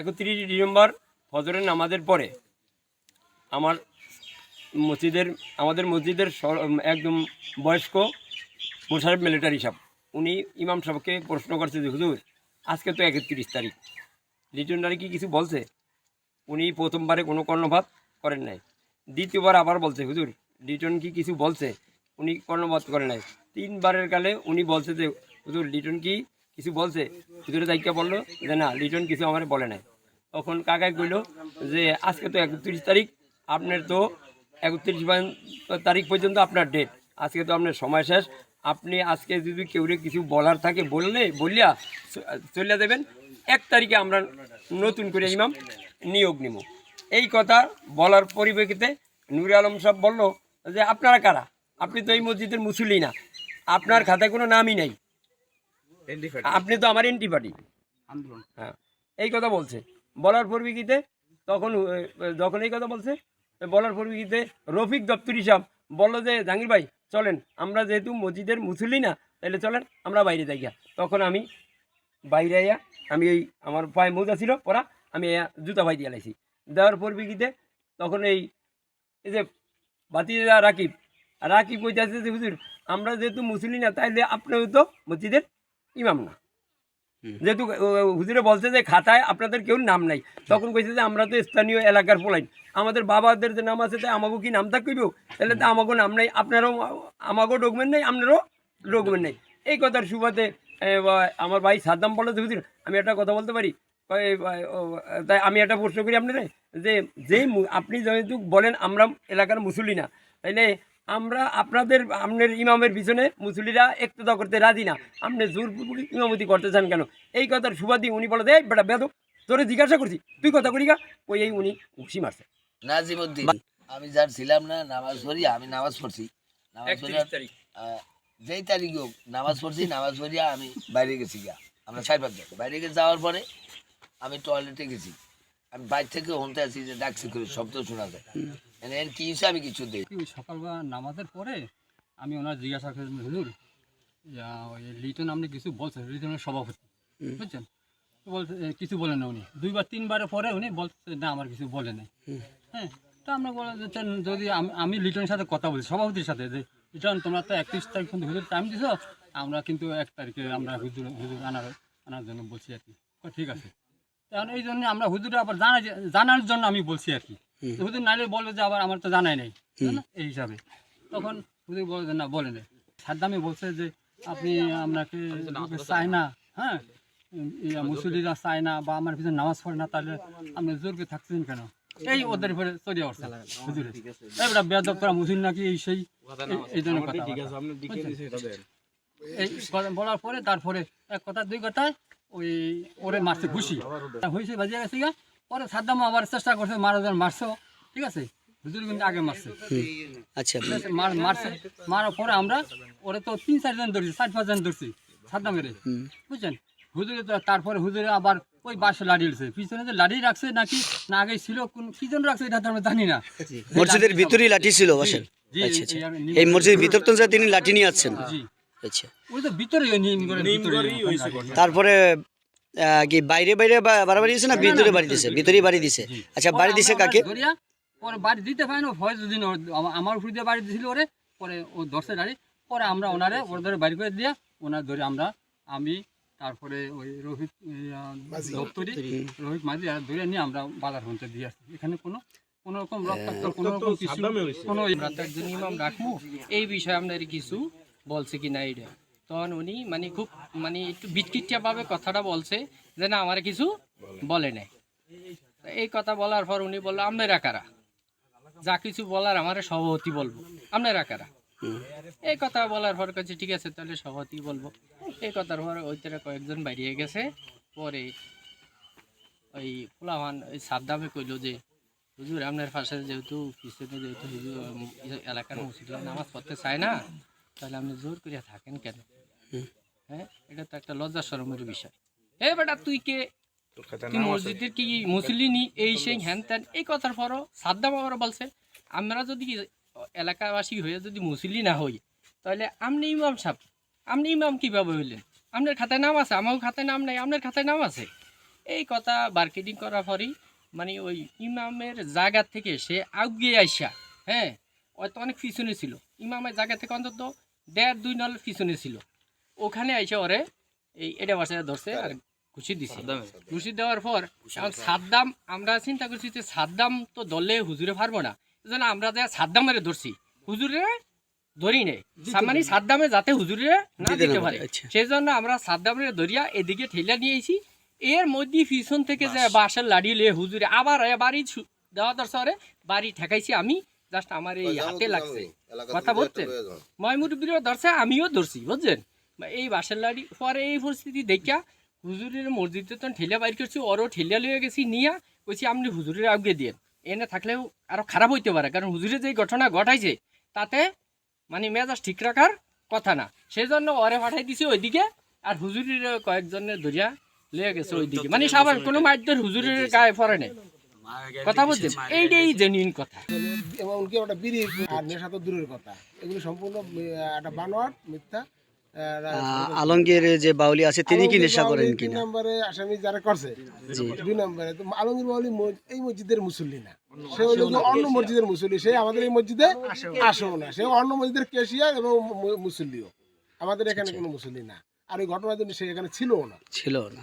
একত্রিশ ডিসেম্বর ফজরের নামাজের পরে আমার মসজিদের, আমাদের মসজিদের একদম বয়স্ক মোশারফ মিলিটারি সাহেব, উনি ইমাম সাহেবকে প্রশ্ন করছে যে, হুজুর, আজকে তো একত্রিশ তারিখ লিটনারি কি কিছু বলছে? উনি প্রথমবারে কোনো কর্ণপাত করেন নাই, দ্বিতীয়বার আবার বলছে, হুজুর, লিটন কি কিছু বলছে? উনি কর্ণপাত করেন নাই, তিনবারের কালে উনি বলছে যে, হুজুর, লিটন কি কিছু বলছে হুজুরে দায়িত্ব বলল, যে না, লিটন কিছু আমার বলে নাই। তখন কাকাই কইল যে, আজকে তো একত্রিশ তারিখ, আপনার তো একত্রিশ তারিখ পর্যন্ত আপনার ডেট আজকে তো আপনার সময় শেষ। আপনি আজকে যদি কেউ কিছু বলার থাকে বললে, বলিয়া চলিয়া দেবেন এক তারিখে আমরা নতুন করে ইমাম নিয়োগ নিব এই কথা বলার পরিপ্রেক্ষিতে নুরে আলম সাহেব বলল যে, আপনারা কারা? আপনি তো এই মসজিদের মুসল্লি না। আপনার খাতায় কোনো নামই নাই। আপনি তো আমার এন্টি পার্টি আন্দোলন। হ্যাঁ। এই কথা বলছে। বলার পরিপ্রেক্ষিতে তখন যখন এই কথা বলছে বলার পরিপ্রেক্ষিতে রফিক দপ্তরি সাহেব বলল যে জাহাঙ্গীর ভাই চলেন। আমরা যেহেতু মসজিদের মুসলি না তাহলে চলেন আমরা বাইরে যাই গিয়া। তখন আমি বাইরে আইয়া আমি এই আমার পায়ে মোজা ছিল পরা আমি জুতা ভাই দিয়ে লাইছি দেওয়ার পরিপ্রেক্ষিতে তখন এই এই যে বাতিজা রাকিব রাকিব কইতেছে যে হুজুর আমরা যেহেতু মুসলি না তাইলে আপনিও তো মসজিদের ইমাম না। যেহেতু হুজুরে বলছে যে খাতায় আপনাদের কেউ নাম নাই। তখন কইছে যে আমরা তো স্থানীয় এলাকার পোলাইন। আমাদের বাবাদের যে নাম আছে তাই আমাকেও কি নাম থাকইব তাহলে তো আমাকেও নাম নাই। আপনারও আমাকেও ডকুমেন্ট নেই আপনারও ডকুমেন্ট নেই। এই কথার সুবাদে আমার ভাই সাদ্দাম বলে যে হুজুর আমি একটা কথা বলতে পারি? তাই আমি একটা প্রশ্ন করি আপনার যে যেই আপনি যেহেতু বলেন আমরা এলাকার মুসল্লি না। তাইলে আমরা আপনাদের আপনার ইমামের পিছনে মুসল্লিরা একতদা করতে রাজি না। আপনি জোরপূর্বক ইমামতি করতে চান কেন? এই কথার সুবাদি উনি বলে দেয় বেটা বেদ তোরে জিজ্ঞাসা করছি তুই কথা করি গা? ওই এই উনি ঘুষি মারছে। নাজিমুদ্দিন আমি যার ছিলাম না নামাজ পড়ি আমি নামাজ পড়ছি। নামাজ যেই তারিখ হোক নামাজ পড়ছি নামাজ পড়িয়া আমি বাইরে গেছি গা। আমরা পাক বাইরে গিয়ে যাওয়ার পরে আমি টয়লেটে গেছি। আমি বাইরে থেকে হনতে আছি যে ডাকছি করে শব্দ শোনা যায়। কি হিসেবে আমি কিছু দিই। সকালবেলা নামাজের পরে আমি ওনার জিজ্ঞাসা করেছিলাম হুজুর ওই লিটন আপনি কিছু বলছেন? লিটনের সভাপতি বুঝছেন? বলছে কিছু বলেন না উনি। দুইবার তিনবারের পরে উনি বলছে না আমার কিছু বলে নাই। হ্যাঁ তো আমরা যে যদি আমি আমি লিটনের সাথে কথা বলছি সভাপতির সাথে যে লিটন তোমরা তো একত্রিশ তারিখ পর্যন্ত হুজুর টাইম দিছো আমরা কিন্তু এক তারিখে আমরা হুজুর হুজুর আনার আনার জন্য বলছি আর কি। ঠিক আছে। কারণ এই জন্য আমরা হুজুরে আবার জানা জানার জন্য আমি বলছি আর কি। হুজুর নাইলে বলবে যে আবার আমার তো জানাই নাই। এই হিসাবে। তখন হুজুর বলে যে না বলে নেই। সাদ্দামি বলছে যে আপনি আপনাকে চায় না হ্যাঁ? মুসলিরা চায় না বা আমার পিছনে নামাজ পড়ে না তাহলে আপনি থাকতেছেন কেন? এই ওদের উপরে চড়িয়ে উঠছে হুজুরে। এবার বেদব করা মুসলিম নাকি? এই সেই এই- ধরনের কথা এই বলার পরে তারপরে এক কথা দুই কথায় ওই ওরে মারছে ঘুষি। হয়েছে বাজিয়ে গেছে গা পরে সাদ্দাম আবার চেষ্টা করছে মারা যান মারছো ঠিক আছে? হুজুর কিন্তু আগে মারছে। আচ্ছা। মার মারছে। মারার পরে আমরা ওরে তো তিন চারজন ধরছি চার পাঁচজন ধরছি সাদ্দামের। বুঝছেন? হুজুরে তো তারপরে হুজুরে আবার ওই বাসে লাঠি উঠছে পিছনে যে লাঠি রাখছে নাকি না আগে ছিল কোন কি জন্য রাখছে এটা তো আমরা জানি না। মসজিদের ভিতরেই লাঠি ছিল বাসের? আচ্ছা এই- আচ্ছা এই মসজিদের ভিতর তো যা তিনি লাঠি নিয়ে আসছেন। জি। আচ্ছা। ওই তো ভিতরে। তারপরে কি বাইরে বাইরে বাড়াবাড়ি দিছে না ভিতরে বাড়ি দিছে? ভিতরে বাড়ি দিছে। আচ্ছা বাড়ি দিছে কাকে? পরে বাড়ি দিতে পারে না ভয় যদি না ওর- আমা- আমার উপর দিয়ে বাড়ি দিছিল ওরে পরে ও ধরছে দাঁড়ি পরে আমরা ওনারে ওর ধরে বাড়ি করে দিয়া ওনার ধরে আমরা আমি তারপরে ওই রোহিত দপ্তরি রোহিত মাঝি আর ধরে নিয়ে আমরা বাজার হতে দিয়ে আসছি। এখানে কোনো কোনো রকম রক্তাক্ত কোনো রকম কিছু কোনো আমরা তো একজন ইমাম রাখব এই বিষয়ে আপনার কিছু বলছে কি না এটা তখন উনি মানে খুব মানে একটু বিটকিটিয়া ভাবে কথাটা বলছে যে না, আমার কিছু বলে নাই। এই কথা বলার পর উনি বলল আপনারা কারা? যা কিছু বলার আমার সভাপতি বলব। আপনারা কারা? এই কথা বলার পর কাছে ঠিক আছে, তাহলে সভাপতি বলব। এই কথার পর ওই তারা কয়েকজন বাইরে গেছে। পরে ওই ফুলাহান ওই সাদ্দামে কইল যে, হুজুর, আপনার পাশে যেহেতু পিছনে যেহেতু হুজুর এলাকার মুসলিম নামাজ পড়তে চায় না তাহলে আপনি জোর করিয়া থাকেন কেন? হ্যাঁ এটা তো একটা লজ্জা শরমের বিষয়। এ বেটা তুই কে? তুই মসজিদের কি মুসলিম এই সেই হ্যান ত্যান এই কথার পরও সাদ্দাম আবার বলছে আমরা যদি এলাকাবাসী হয়ে যদি মুসলি না হই তাহলে আপনি ইমাম সাহেব আপনি ইমাম কীভাবে হইলেন? আপনার খাতায় নাম আছে আমারও খাতায় নাম নাই আপনার খাতায় নাম আছে? এই কথা মার্কেটিং করার পরই মানে ওই ইমামের জায়গা থেকে সে আগে আইসা হ্যাঁ হয়তো অনেক পিছনে ছিল। ইমামের জায়গা থেকে অন্তত দেড় দুই নল পিছনে ছিল। ওখানে আইসা ওরে এই এটা বাসায় ধরছে আর ঘুষি দিছে। ঘুষি দেওয়ার পর এখন সাদ্দাম আমরা চিন্তা করছি যে সাদ্দাম তো দলে হুজুরে পারব না। এজন্য আমরা যা সাদ্দামের ধরছি হুজুরে ধরি নেই। মানে সাদ্দামে যাতে হুজুরে না দিতে পারে, আচ্ছা। সেই জন্য আমরা সাদ্দামের ধরিয়া এদিকে ঠেলা নিয়েছি এর মধ্যে পিছন থেকে যে বাঁশের লাড়ি লিয়ে হুজুরে আবার বাড়ি দেওয়া দরকারে বাড়ি ঠেকাইছি আমি। জাস্ট আমার এই হাতে লাগছে। কথা বলছেন ময়মুরবিরও ধরছে আমিও ধরছি বুঝছেন? এই বাসার লাড়ি পরে এই পরিস্থিতি দেখিয়া হুজুরের মসজিদে তো ঠেলে বাইর করছি ওরও ঠেলে লয়ে গেছি নিয়া কইছি আপনি হুজুরের আগে দিয়ে এনে থাকলেও আরও খারাপ হইতে পারে কারণ হুজুরে যে ঘটনা ঘটাইছে তাতে মানে মেজাজ ঠিক রাখার কথা না। সেই জন্য ওরে পাঠাই দিছি ওইদিকে আর হুজুরের কয়েকজনের ধরিয়া লয়ে গেছে ওইদিকে। মানে সবার কোনো মাধ্যমের হুজুরের গায়ে পড়ে নেই। কথা বলছেন এইটাই জেনুইন কথা। এমনকি একটা বিড়ি আর নেশা তো দূরের কথা। এগুলো সম্পূর্ণ একটা বানোয়ার মিথ্যা আলমগীর যে বাউলি আছে তিনি কি নেশা করেন তিন নম্বরে আসামি যারা করছে দুই নম্বরে তো আলমগীর বাউলি এই মসজিদের মুসল্লি না। সে হলো অন্য মসজিদের মুসল্লি সে আমাদের এই মসজিদে আসেও না। সে অন্য মসজিদের কেশিয়ার এবং মুসল্লিও। আমাদের এখানে কোনো মুসল্লি না। আর ওই ঘটনার জন্য সে এখানে ছিলও না। ছিল না।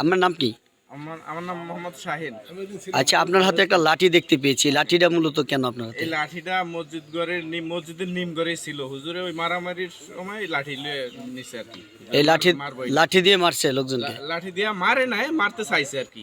আপনার নাম কি? আমার আমার নাম মোহাম্মদ শাহিন। আমি ওই দিন ছিলাম। আচ্ছা আপনার হাতে একটা লাঠি দেখতে পেয়েছি। লাঠিটা মূলত কেন আপনার হাতে? এই লাঠিটা মসজিদ ঘরের নিম মসজিদের নিম ঘরে ছিল। হুজুরে ওই মারামারির সময় লাঠি লিয়ে নিছে আর কি। এই লাঠি। লাঠি দিয়ে মারছে লোকজনকে? লাঠি দিয়ে মারে নাই মারতে চাইছে আর কি।